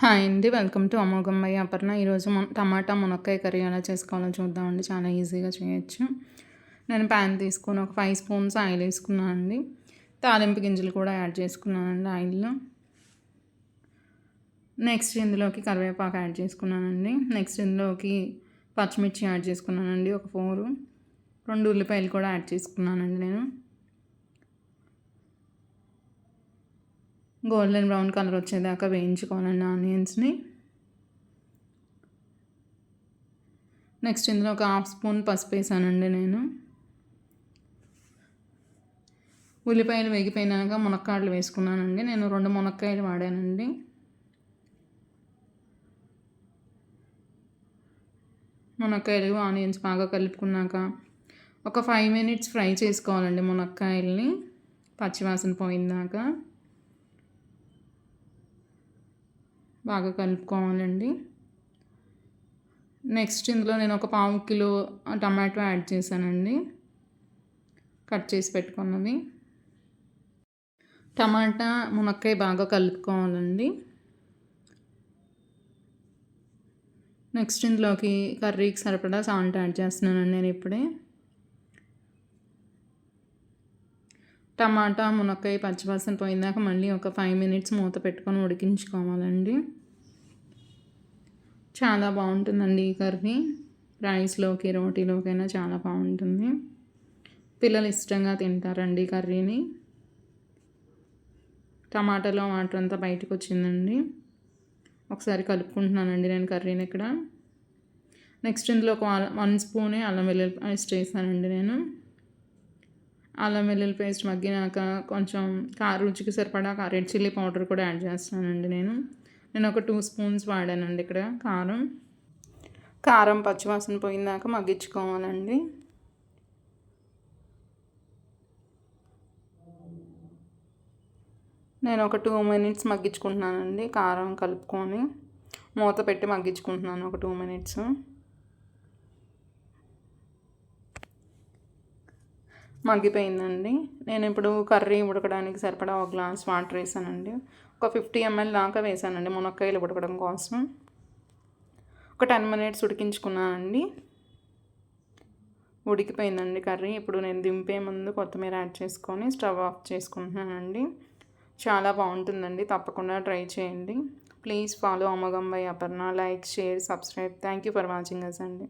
Hi అండి. Welcome to అమోఘమ్మయ్య అపర్ణ. ఈరోజు మన టమాటా మునక్కాయ కర్రీ ఎలా చేసుకోవాలో చూద్దామండి. చాలా ఈజీగా చేయొచ్చు. నేను ప్యాన్ తీసుకొని ఒక ఫైవ్ స్పూన్స్ ఆయిల్ వేసుకున్నాను అండి. తాలింపు గింజలు కూడా యాడ్ చేసుకున్నానండి ఆయిల్లో. నెక్స్ట్ ఇందులోకి కరివేపాకు యాడ్ చేసుకున్నానండి. నెక్స్ట్ ఇందులోకి పచ్చిమిర్చి యాడ్ చేసుకున్నానండి. ఒక ఫోరు. రెండు ఉల్లిపాయలు కూడా యాడ్ చేసుకున్నానండి నేను. గోల్డెన్ బ్రౌన్ కలర్ వచ్చేదాకా వేయించుకోవాలండి ఆనియన్స్ని. నెక్స్ట్ ఇందులో ఒక హాఫ్ స్పూన్ పసుపు వేసానండి నేను. ఉల్లిపాయలు వేగిపోయినాక మునక్కాడలు వేసుకున్నానండి. నేను రెండు మునక్కాయలు వాడానండి. మునక్కాయలు ఆనియన్స్ బాగా కలుపుకున్నాక ఒక ఫైవ్ మినిట్స్ ఫ్రై చేసుకోవాలండి మునక్కాయల్ని. పచ్చివాసన పోయిందాక. బాగా కలుపుకోవాలండి. నెక్స్ట్ ఇందులో నేను ఒక పావు కిలో టమాటో యాడ్ చేశానండి. కట్ చేసి పెట్టుకున్నది. టమాటా మునక్కాయ బాగా కలుపుకోవాలండి. నెక్స్ట్ ఇందులోకి కర్రీకి సరిపడా సాల్ట్ యాడ్ చేస్తున్నానండి నేను ఇప్పుడే టమాటా మునక్కాయ పచ్చివాసన పోయిందాక మళ్ళీ ఒక ఫైవ్ మినిట్స్ మూత పెట్టుకొని ఉడికించుకోవాలండి. చాలా బాగుంటుందండి ఈ కర్రీ. రైస్లోకి రోటీలోకైనా చాలా బాగుంటుంది. పిల్లలు ఇష్టంగా తింటారండి కర్రీని. టమాటాలో వాటర్ అంతా బయటకు వచ్చిందండి. ఒకసారి కలుపుకుంటున్నానండి నేను కర్రీని ఇక్కడ. నెక్స్ట్ ఇందులో ఒక వన్ స్పూనే అల్లం వెల్లుల్లి పేస్ట్ వేసానండి నేను. అల్లం వెల్లుల్లి పేస్ట్ మగ్గినాక కొంచెం కార రుచికి సరిపడా రెడ్ చిల్లీ పౌడర్ కూడా యాడ్ చేస్తానండి నేను. నేను ఒక టూ స్పూన్స్ వాడానండి ఇక్కడ కారం. కారం పచ్చివాసన పోయిందాక మగ్గించుకోవాలండి. నేను ఒక టూ మినిట్స్ మగ్గించుకుంటున్నానండి కారం కలుపుకొని. మూత పెట్టి మగ్గించుకుంటున్నాను ఒక టూ మినిట్స్. మగ్గిపోయిందండి. నేను ఇప్పుడు కర్రీ ఉడకడానికి సరిపడా ఒక గ్లాస్ వాటర్ వేసానండి. ఒక ఫిఫ్టీ ఎంఎల్ దాకా వేసానండి మునక్కాయలు ఉడకడం కోసం. ఒక టెన్ మినిట్స్ ఉడికించుకున్నానండి. ఉడికిపోయిందండి కర్రీ. ఇప్పుడు నేను దింపే ముందు కొత్తిమీర యాడ్ చేసుకొని స్టవ్ ఆఫ్ చేసుకుంటున్నానండి. చాలా బాగుంటుందండి. తప్పకుండా ట్రై చేయండి. Please follow అమగంబై Aparna. Like share subscribe. Thank you for watching us అండి.